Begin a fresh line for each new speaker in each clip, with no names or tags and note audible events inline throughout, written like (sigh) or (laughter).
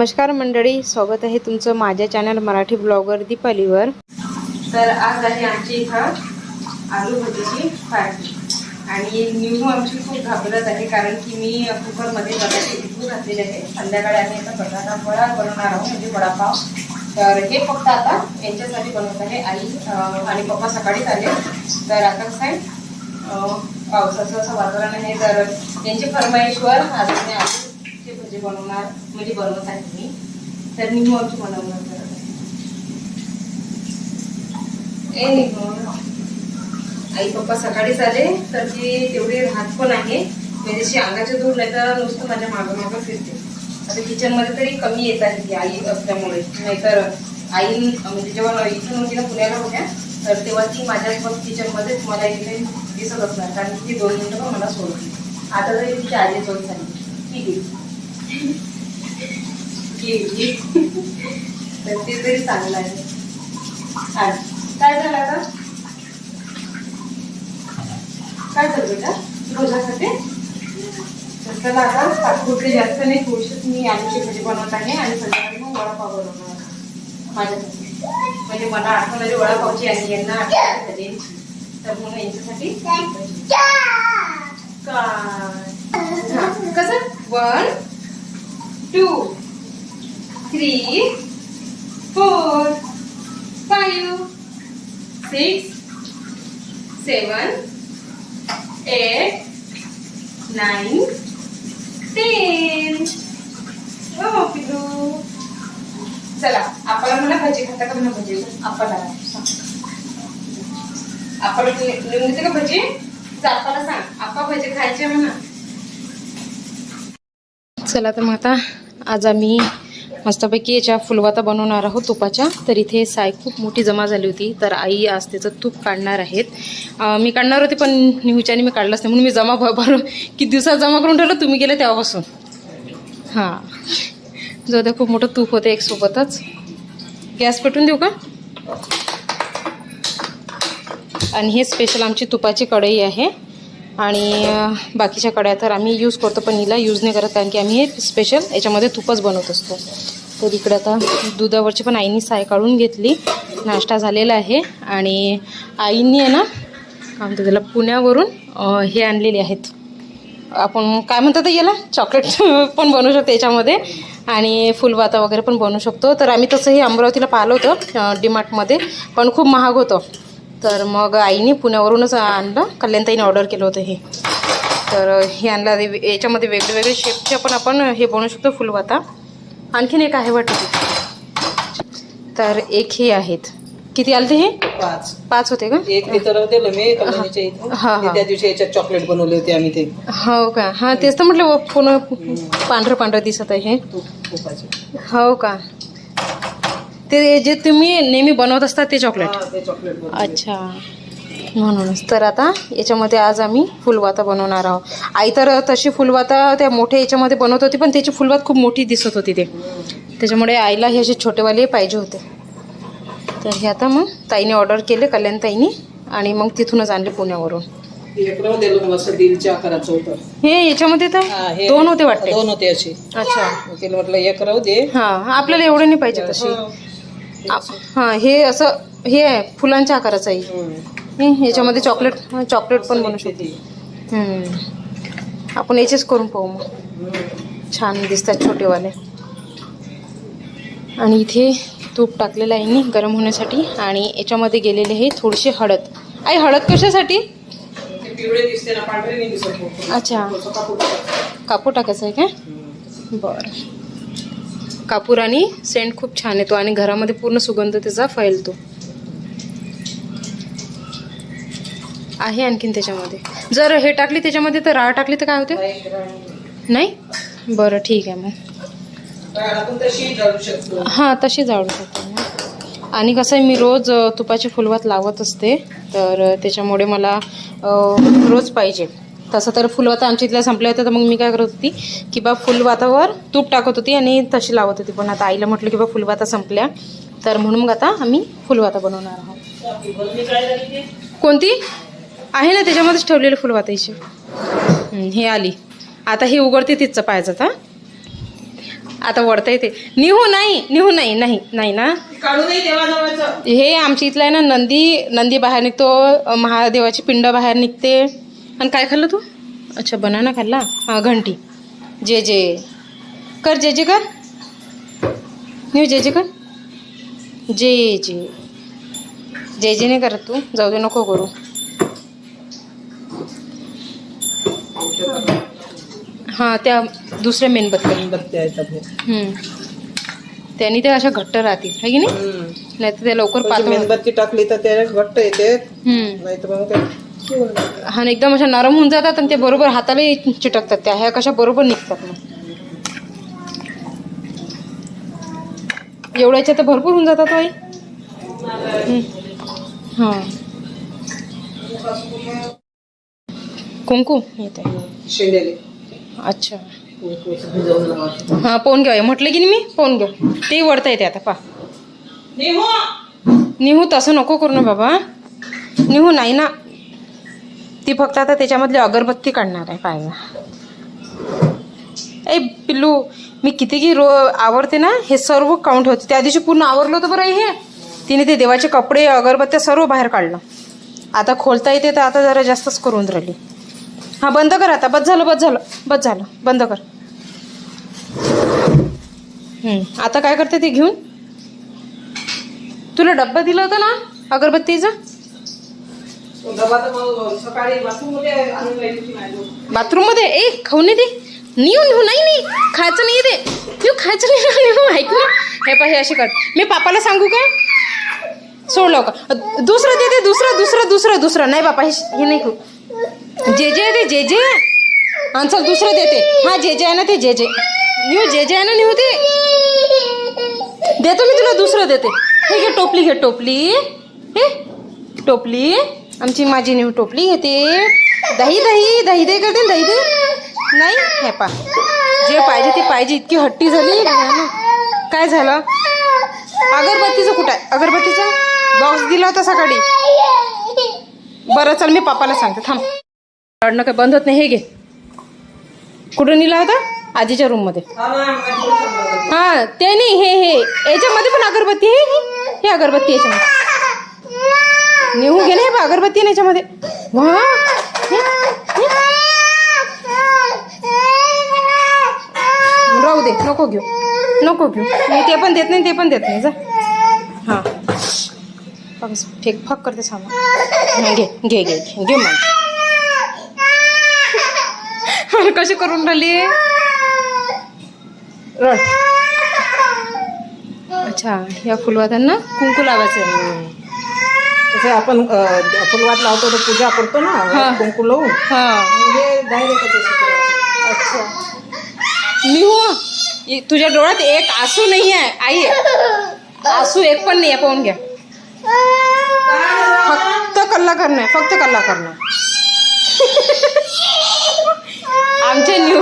नमस्कार मंडळी स्वागत आहे तुमचं माझ्या चॅनल मराठी ब्लॉगर दीपालीवर. तर आज आहे आमची इथं आलू भजीची पार्टी आणि निवू आमची खूप घाबरत आहे कारण की मी कुकरमध्ये बटाटे भिजू घातलेले आहे संध्याकाळी आम्ही आता बटाटा वडा बनवणार आहोत म्हणजे वडापाव. तर हे फक्त आता यांच्यासाठी बनवत आहे. आई आणि पप्पा सकाळीच आले. तर आता कसं आहे पावसाचं असं वातावरण आहे. तर यांची फरमाईशवर आज मी म्हणजे बनवणार म्हणजे बनवत आहे मी. तर निंबू आमची बनवणार करत आहे. ए निंबू. आई पप्पा सकाळीच आले तर ती तेवढी राहत पण आहे. म्हणजे अंगाचे दूर नाही तर नुसतं माझ्या मागं मागं फिरते. आता किचनमध्ये तरी कमी येत आहे ती आई असल्यामुळे. नाहीतर आई म्हणजे जेव्हा इथून होती ना पुण्याला होत्या तर तेव्हा ती माझ्याच किचनमध्ये मला इथे दिसत असणार. कारण ती दोन मिनिटं पण मला सोडली आता तरी तिची आजी जोड झाली ठीक आहे. तर ते तरी चांगलं आहे. काय झालं आता? काय झालं बेटा? रोजासाठी? तर आता तात्पुरते जास्त नाही थोडीशीच मी आलूची भाजी बनवत आहे आणि संध्याकाळी मग वडापाव बनवणार माझ्यासाठी. म्हणजे मला आठवण आली वडापावची आणि यांना आठवण. तर म्हणून यांच्यासाठी. काय? (laughs) कसं? One two. Three four five six seven eight nine ten हो पिलू चला आपण म्हणा भजी खाता का म्हणा भजी? आपण आपण लिहून देते का भजी? आपल्याला सांग. आपा भजी खायचे म्हणा. चला तर मग आता आज आम्ही मस्तपैकी याच्या फुलवाता बनवणार आहोत तुपाच्या. तर इथे साय खूप मोठी जमा झाली होती. तर आई आज त्याचं तूप काढणार आहेत. मी काढणार होते पण निहुच्याने मी काढलंच नाही. म्हणून मी जमा भर भरून किती दिवसात जमा करून ठेवलं? तुम्ही गेले तेव्हापासून. हां. जाऊ द्या खूप मोठं तूप होतं एक सोबतच. गॅस पेटून देऊ का? आणि हे स्पेशल आमची तुपाची कढई आहे. आणि बाकीच्या कड्या तर आम्ही यूज करतो पण हिला यूज नाही करत कारण की आम्ही हे स्पेशल याच्यामध्ये तुपच बनवत असतो. तर इकडे आता दुधावरची पण आईनी साय काढून घेतली. नाश्ता झालेला आहे आणि आईनी आहे ना काय म्हणतात त्याला पुण्यावरून हे आणलेले आहेत. आपण काय म्हणतात याला? चॉकलेट (laughs) पण बनवू शकतो याच्यामध्ये. आणि फुलवाता वगैरे पण बनवू शकतो. तर आम्ही तसंही अमरावतीला पाहिलं होतं डीमार्टमध्ये पण खूप महाग होतं. तर मग आईने पुण्यावरूनच आणलं. कल्याणताईने ऑर्डर केलं होतं हे. तर हे आणलं. आहे. याच्यामध्ये वेगळे वेगळे शेपचे पण आपण हे बनवू शकतो फुलवाता. आणखीन एक आहे वाटतं. तर एक हे आहेत. किती आले ते हे?
पाच.
पाच होते का?
एक. ते त्या दिवशी याच्यात चॉकलेट बनवले होते आम्ही ते.
हो का? हां तेच तर म्हटलं पूर्ण पांढरं पांढरं दिसत आहे हे. हो का? ते जे तुम्ही नेहमी बनवत असता ते चॉकलेट
ते चॉकलेट बनवले.
अच्छा. म्हणूनच. तर आता याच्यामध्ये आज आम्ही फुलवाता बनवणार आहोत. आई तर तशी फुलवाता त्या मोठ्या याच्यामध्ये बनवत होती पण त्याची फुलवात खूप मोठी दिसत होती ते. त्याच्यामुळे आईला हे असे छोटेवाले पाहिजे होते. तर हे आता मग ताईने ऑर्डर केले कल्याण ताईनी आणि मग तिथूनच आणले पुण्यावरून.
असं
हे याच्यामध्ये तर दोन होते वाटते.
दोन होते अशी
अच्छा.
म्हटलं एक राहू दे.
हां आपल्याला एवढे नाही पाहिजे तसे.
हा.
हां हे असं हे आहे फुलांच्या आकाराचं आहे
हम्म.
हे याच्यामध्ये चॉकलेट हा, चॉकलेट पण बनवू शकतो. आपण याचेच करून पाहू मग. छान दिसतात छोटेवाले आणि इथे तूप टाकलेलं आहे मी गरम होण्यासाठी आणि याच्यामध्ये गेलेले आहे थोडीशी हळद आई हळद कशासाठी. अच्छा
कापूर टाकायचं.
आहे काय. बरं कापूर आणि सेंट खूप छान येतो आणि घरामध्ये पूर्ण सुगंध त्याचा फैलतो. आहे आणखीन त्याच्यामध्ये. जर हे टाकली त्याच्यामध्ये तर राळ टाकली तर काय होते?
नाही,
बरं ठीक आहे मग. हां तशी जाळू शकतो आणि कसं आहे मी रोज तुपाची फुलवात लावत असते तर त्याच्यामुळे मला रोज पाहिजे. तसं तर फुलवाता आमच्या इथल्या संपल्या होत्या तर मग मी काय करत होती की बा फुलवातावर तूप टाकत होती आणि तशी लावत होती. पण आता आईला म्हटलं की बा फुलवाता संपल्या तर म्हणून मग आता आम्ही फुलवाता बनवणार आहोत? कोणती? आहे ना त्याच्यामध्येच ठेवलेलं फुलवाताची हं, हे आली. आता हे उघडते तिचं पाहिजे आता. आता वळता येते. निहू नाही निहू नाही नाही नाही ना. हे आमच्या इथलं आहे ना नंदी नंदी बाहेर निघतो महादेवाची पिंड बाहेर निघते. आणि काय खाल्लं तू? अच्छा बनाना खाल्ला? हां घंटी. जे जे. कर जे जे कर. निव जे जे कर. जे जे. जे जे नाही करत तू. जाऊ दे नको करू. हां त्या दुसऱ्या मेणबत्त्या. त्यांनी ते अशा घट्ट राहतील. है की नाही. नाही तर ते लवकर
तशी
पातळ
मेणबत्ती टाकली तर ते घट्ट येते. नाही तर मग ते
आणि एकदम अशा नरम होऊन जातात आणि ते बरोबर हाताला चिटकतात त्या. ह्या कशा बरोबर निघतात मग. एवढ्याच्या तर भरपूर होऊन जातात आई हम्म. हा. कुंकू? येत अच्छा. हा पोहून घ्या म्हटलं की नाही मी? पोहून घ्या ते वडता येते आता पा.
निहू.
निहू तसं नको करू ना बाबा. निहू नाही ना. ती फक्त आता त्याच्यामधली अगरबत्ती काढणार आहे पाहिजे ए पिल्लू मी किती की रो आवडते ना हे सर्व काउंट होते. त्या दिवशी पूर्ण आवरलं होतं बरं हे. तिने ते देवाचे कपडे अगरबत्त्या सर्व बाहेर काढलं. आता खोलता येते तर आता जरा जास्तच करून राहिली. हां बंद कर आता. बस झालं बस झालं बस झालं. बंद कर. आता काय करते ते घेऊन? तुला डब्बा दिला होता ना अगरबत्तीचा?
बाथरूममध्ये
ए खाऊ नाही दे. नेऊ निऊ नाही नाही. खायचं नाही ते तू खायचं नाही ना ऐक ना. हे पाहिजे असे कर. मी पापाला सांगू का? सोडलो का दुसरं दे दे दुसरं दुसरं दुसरं दुसरं. नाही बापा हे हे नाही खाऊ. जे जे दे जे जे. हां चल दुसरं देते. हा जे जे आहे ना ते जे जे. येऊ जे जे आहे ना नेऊ ते देतो मी तुला दुसरं देते. हे घे टोपली घे टोपली. हे टोपली. आमची माझी न्यू टोपली घेते. दही दही दही दही करते ना, दही दही नाही? हे पा. जे पाहिजे ते पाहिजे. इतकी हट्टी झाली. ना. काय झालं? अगरबत्तीचं कुठं आहे? अगरबत्तीचा? बॉक्स दिला होता सकाळी. बरं चल मी पापाला सांगते. थांब. रडणं काय बंद होत नाही. हे घे. कुठं नेला होता? आजीच्या रूममध्ये
हां
हा ते नाही. हे हे. याच्यामध्ये पण अगरबत्ती हे अगरबत्ती याच्यामध्ये. नेहू घे ना हे अगरबत्ती आहे याच्यामध्ये. वा. राहू दे नको घेऊ. नको घेऊ. मी ते पण देत नाही ते पण देत नाही. जा. हां. फेक फक करते सामान. घे घे घे घे मग. कशी करून राहिली? रड. अच्छा या फुलवातांना कुंकू लावायचं
तसं आपण अं, फुलवात लावतो तर पूजा करतो ना कुंकू लावून
हाँ।
असं करायचं.
अच्छा। मी हो इ- तुझ्या डोळ्यात एक आसू नाही आहे आई. आसू एक पण नाही आहे पाहून घ्या फक्त कल्ला करणं आहे फक्त कल्ला करणं. आहे. आमच्या न्यू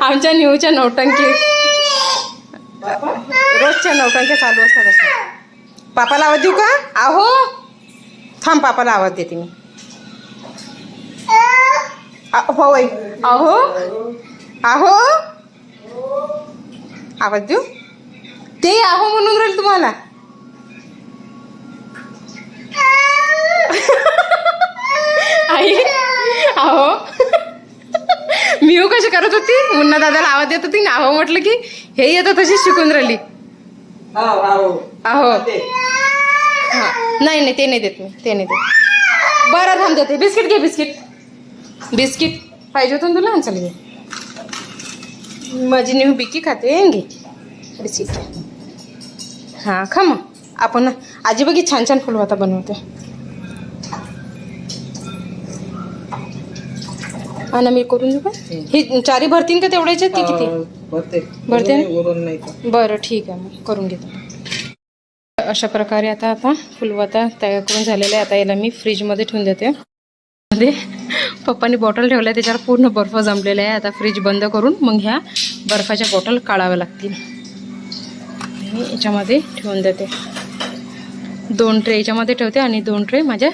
आमच्या न्यूच्या नौटंकी
बापा.
रोजच्या नौटंक्या चालू असतात अशा. पापाला आवाज देऊ का? आहो. थांब पापाला आवाज देते मी. हो बाई. आहो. आहो. आवाज देऊ? ते आहो म्हणून राहील तुम्हाला. आई आहो. मिऊ कशी करत होती? मुन्ना दादाला आवाज देत होती ना आहो म्हटलं की हे येतं तशीच शिकून राहिली. आहो.
ते.
हा. नाही नाही ते नाही देत मी ते नाही देत. बरं थांब देते बिस्किट घे बिस्किट. बिस्किट पाहिजे होतं तुला? चल घे. माझी न्यू बिकी खाते. घे. बिस्किट हां खा मग. आपण आजी बघी छान छान फुलवाता बनवते. हा ना मी करून देऊ का? ही चारी भरतीन का तेवढ्याच्यात की किती?
भरते.
भरते बरं ठीक आहे. मग करून घेतो. अशा प्रकारे आता आता फुलवाता तयार करून झालेला आहे आता याला मी फ्रीजमध्ये ठेवून देते. मध्ये पप्पानी बॉटल ठेवल्या त्याच्यावर पूर्ण बर्फ जमलेला आहे. आता फ्रीज बंद करून मग ह्या बर्फाच्या बॉटल काढाव्या लागतील. मी याच्यामध्ये ठेवून देते. दोन ट्रे याच्यामध्ये ठेवते आणि दोन ट्रे माझ्या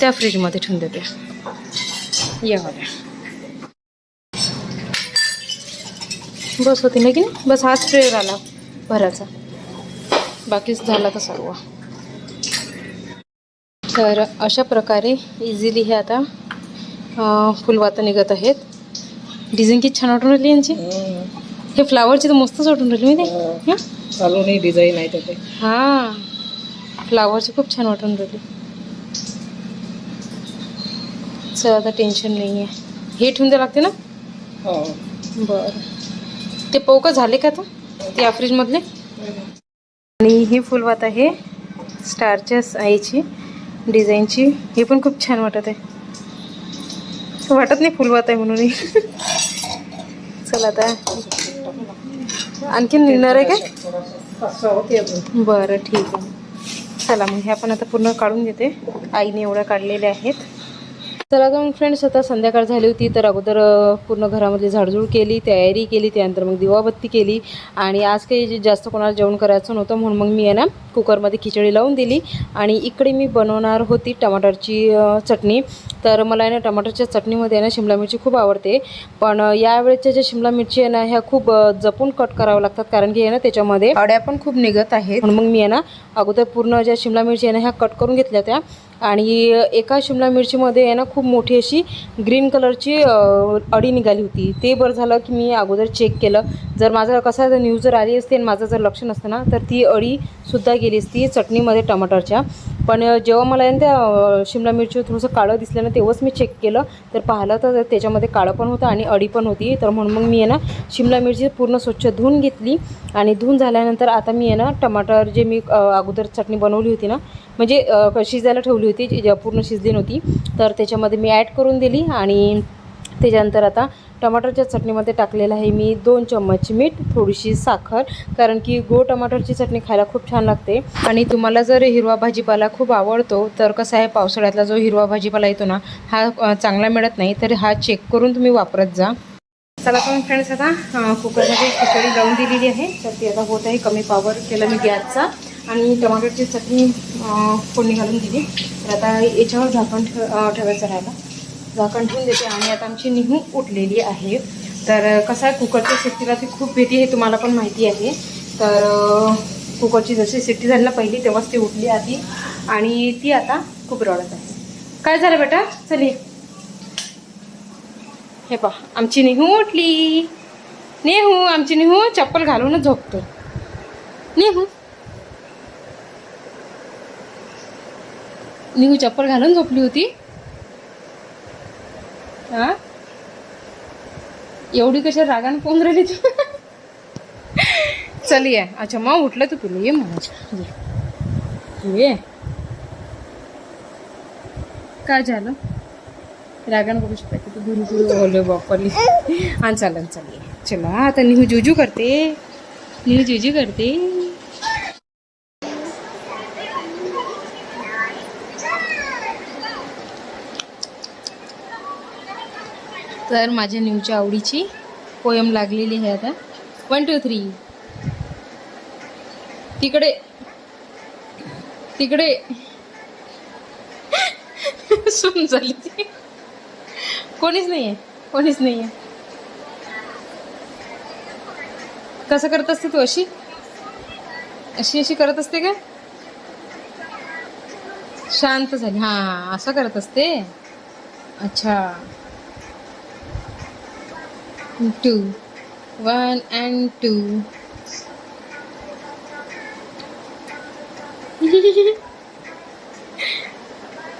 त्या फ्रीजमध्ये ठेवून देते. या बस होती ना की नाही? बस हाच ट्रे राहिला भराचा बाकीच झाला तर सर्व? तर अशा प्रकारे इझिली हे आता फुलवाता निघत आहेत. डिझाईन किती छान वाटून राहिली यांची. हे फ्लावरची तर मस्तच वाटून राहिली माहिती हं?
चालू नाही डिझाईन आहे त्याचे.
हां. फ्लावरची खूप छान वाटून राहिली. चल आता टेन्शन नाही आहे हे ठेवून द्यावं लागते ना?
हो.
बरं. ते पोकं झाले का आता? ते या फ्रीजमधले आणि ही फुलवात आहे स्टारच्या आईची डिझाईनची. हे पण खूप छान वाटत आहे. वाटत नाही फुलवात आहे म्हणून. चला आता. आणखीन निघणार आहे काय? बरं ठीक आहे. चला मग ह्या पण आता पूर्ण काढून घेते. आईने एवढ्या काढलेल्या आहेत. चला आता मग फ्रेंड्स आता संध्याकाळ झाली होती तर अगोदर पूर्ण घरामधली झाडझूड केली तयारी केली त्यानंतर मग दिवाबत्ती केली आणि आज काही जे जास्त कोणाला जेवण करायचं नव्हतं म्हणून मग मी यांना ना कुकरमध्ये खिचडी लावून दिली आणि इकडे मी बनवणार होती टमाटरची चटणी. तर मला आहे ना टमाटरच्या चटणीमध्ये आहे ना शिमला मिरची खूप आवडते. पण यावेळेच्या ज्या शिमला मिरची आहे ना ह्या खूप जपून कट करावं लागतात. कारण की आहे ना त्याच्यामध्ये अड्या पण खूप निघत आहेत. म्हणून मग मी आहे ना अगोदर पूर्ण ज्या शिमला मिरची आहे ना ह्या कट करून घेतल्या त्या. आणि एका शिमला मिरचीमध्ये आहे ना खूप मोठी अशी ग्रीन कलरची अडी निघाली होती. ते बरं झालं की मी अगोदर चेक केलं. जर माझं कसं जर न्यूज जर आली असते आणि माझं जर लक्ष नसतं ना तर ती अडीसुद्धा गेली असती चटणीमध्ये टमाटरच्या. पण जेव्हा मला आहे ना त्या शिमला मिरचीवर थोडंसं काळं दिसलं तेव्हाच मी चेक केलं. तर पाहिलं तर त्याच्यामध्ये काळं पण होतं आणि अडी पण होती. तर म्हणून मग मी आहे ना शिमला मिरची पूर्ण स्वच्छ धुवून घेतली आणि धुवून झाल्यानंतर आता मी आहे ना टमाटर जे मी अगोदर चटणी बनवली होती ना म्हणजे क- शिजायला ठेवली होती पूर्ण शिजली नव्हती. तर त्याच्यामध्ये मी ॲड करून दिली आणि त्याच्यानंतर आता टमाटरच्या चटणीमध्ये टाकलेलं आहे मी दोन चम्मच मीठ थोडीशी साखर कारण की गो टमाटरची चटणी खायला खूप छान लागते. आणि तुम्हाला जर हिरवा भाजीपाला खूप आवडतो तर कसं आहे पावसाळ्यातला जो हिरवा भाजीपाला येतो ना हा चांगला मिळत नाही तर हा चेक करून तुम्ही वापरत जा. चला पण फ्रेंड्स आता कुकरमध्ये खिचडी लावून दिलेली आहे तर ती आता होत आहे कमी पावर केला मी गॅसचा. आणि टमाटरची चटणी फोडणी घालून दिली. तर आता याच्यावर झाकण ठेव ठेवायचं राहिला. झाकण ठेवून देते आणि आता आमची निहू उठलेली आहे. तर कसं आहे कुकरच्या शिट्टीला ती खूप भीती हे तुम्हाला पण माहिती आहे. तर कुकरची जशी शिट्टी झाली ना पहिली तेव्हाच ती उठली आधी. आणि ती आता खूप रडत आहे. काय झालं बेटा? चल हे पहा आमची निहू उठली. नेहू आमची निहू चप्पल घालूनच झोपतो नेहू. निहू चप्पल घालून झोपली होती. हा? एवढी कशा रागान कोण राहिली तू? चल ये. अच्छा मग उठलं तू तुला. ये मग. ये. काय झालं? रागान बघू शकते तू गुरु गुरु बोलले बापरली आणि चालन ये चला आता निहू जुजू करते. निहू जुजू करते. तर माझ्या न्यूच्या आवडीची पोयम लागलेली आहे आता. वन टू थ्री तिकडे. तिकडे. (laughs) सुन झाली ती. कोणीच नाही आहे कोणीच नाही आहे कसं करत असते तू अशी? अशी अशी करत असते का? शांत झाली. हां. असं करत असते? अच्छा. टू वन अँड टू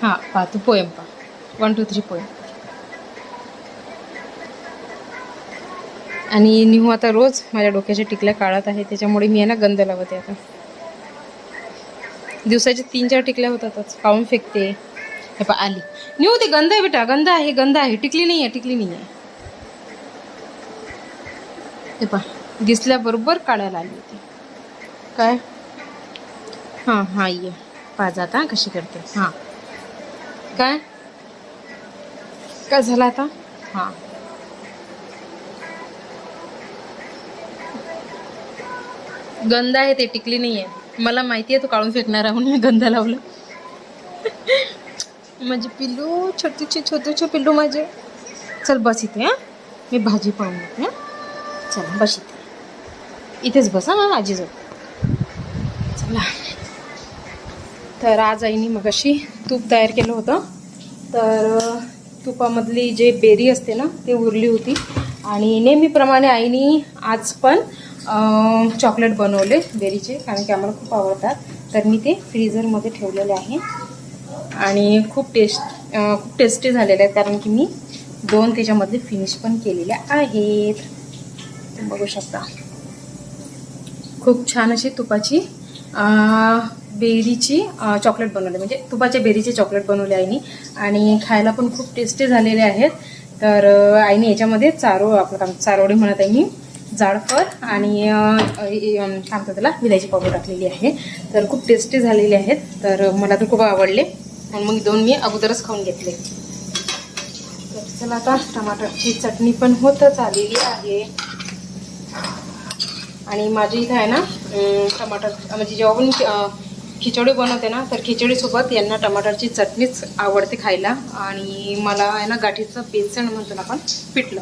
हां पहा तू पोयम पहा वन टू थ्री पोयम आणि निहू आता रोज माझ्या डोक्याच्या टिकल्या काढत आहे त्याच्यामुळे मी आहे ना गंध लावते आता. दिवसाच्या तीन चार टिकल्या होतातच. पाहून फेकते. हे पा आली. निहू ते गंध आहे बेटा गंध आहे गंध आहे. टिकली नाही आहे टिकली नाही आहे हे पण दिसल्याबरोबर काढायला आली होती. काय? हां हां ये. पाच आता कशी करते. हां. काय? काय झालं आता? हां. गंध आहे ते टिकली नाही आहे मला माहिती आहे तू काढून फेकणार आहे म्हणून मी गंध लावलं. माझे पिल्लू छोटीचे छोटेचे पिल्लू माझे. चल बस इथे हां. मी भाजी पाहून येते हां. चला बस इथे. इथेच बसा ना आजीजवळ. चला. तर आज आईने मगाशी तूप तयार केलं होतं. तर तुपामधली जे बेरी असते ना ते उरली होती. आणि नेहमीप्रमाणे आईने आज पण चॉकलेट बनवले बेरीचे कारण की आम्हाला खूप आवडतात. तर मी ते फ्रीजरमध्ये ठेवलेले आहे. आणि खूप टेस्ट खूप टेस्टी झालेले आहेत कारण की मी दोन त्याच्यामधले फिनिश पण केलेले आहेत. बघू शकता. खूप छान अशी तुपाची बेरीची चॉकलेट बनवले. म्हणजे तुपाच्या बेरीचे चॉकलेट बनवले आईनी. आणि खायला पण खूप टेस्टी झालेले आहेत. तर आईने याच्यामध्ये चारो आपलं चारोळी म्हणत आहे मी जाडफळ आणि अं, काय म्हणतात त्याला विलायची पावडर टाकलेली आहे. तर खूप टेस्टी झालेले आहेत. तर मला तर खूप आवडले. आणि मग दोन मी अगोदरच खाऊन घेतले. तर चला आता टमाटरची चटणी पण होतच आलेली आहे. आणि माझी इथं आहे ना टमाटर म्हणजे जेव्हा पण खिचडी बनवते ना तर खिचडीसोबत यांना टमाटरची चटणीच आवडते खायला. आणि मला आहे ना गाठीचं बेसन म्हणतो ना आपण पिठलं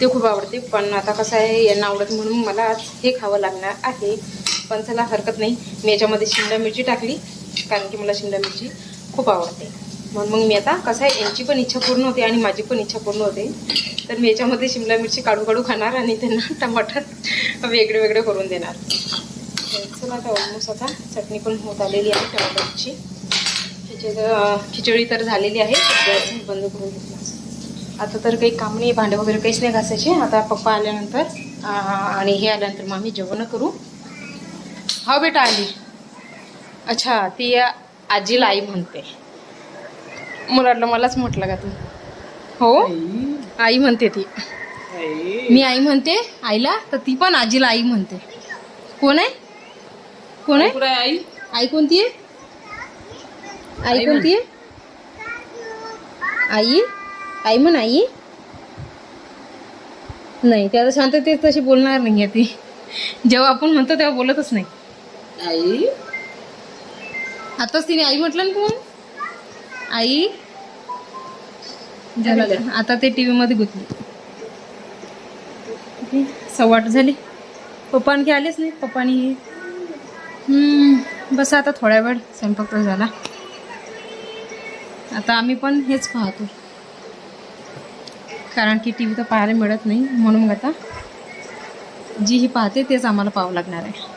ते खूप आवडते. पण आता कसं आहे यांना आवडत म्हणून मला आज हे खावं लागणार आहे. पण चला हरकत नाही. मी याच्यामध्ये शिमला मिरची टाकली कारण की मला शिमला मिरची खूप आवडते. म्हणून मग मी आता कसं आहे यांची पण इच्छा पूर्ण होते आणि माझी पण इच्छा पूर्ण होते. तर मी याच्यामध्ये शिमला मिरची काढू काढू खाणार आणि त्यांना (laughs) टमाटर वेगळे वेगळे करून देणार. चला आता ऑलमोस्ट आता चटणी पण होत आलेली आहे टमाटरची. खिचडी खिचडी तर झालेली आहे. गॅस बंद करून घेतला. आता तर काही काम नाही भांडे वगैरे काहीच नाही घासायचे. आता पप्पा आल्यानंतर आणि हे आल्यानंतर मग आम्ही जेवण करू. हा बेटा आली. अच्छा ती आजीला आई म्हणते. मला मलाच म्हटलं का तू? हो. आई. म्हणते ती. मी आई म्हणते आईला तर ती पण आजीला आई म्हणते. कोण आहे? कोण आहे?
आई
आई? कोणती आहे? आई. कोणती आहे? आई? आई म्हण आई? नाही ते आता शांत ते तशी बोलणार नाही ती. जेव्हा आपण म्हणतो तेव्हा बोलतच नाही.
आई?
आताच तिने आई म्हटलं ना तू आई? झालं आता ते टी मध्ये गुंतले. ओके, सव्वा आठ झाली. पप्पा आणखी आलेच नाही पप्पानी हे? बस आता थोड्या वेळ स्वयंपाक तर झाला. आता आम्ही पण हेच पाहतो. कारण की टी व्ही तर पाहायला मिळत नाही. म्हणून आता जी ही पाहते तेच आम्हाला पाहावं लागणार आहे.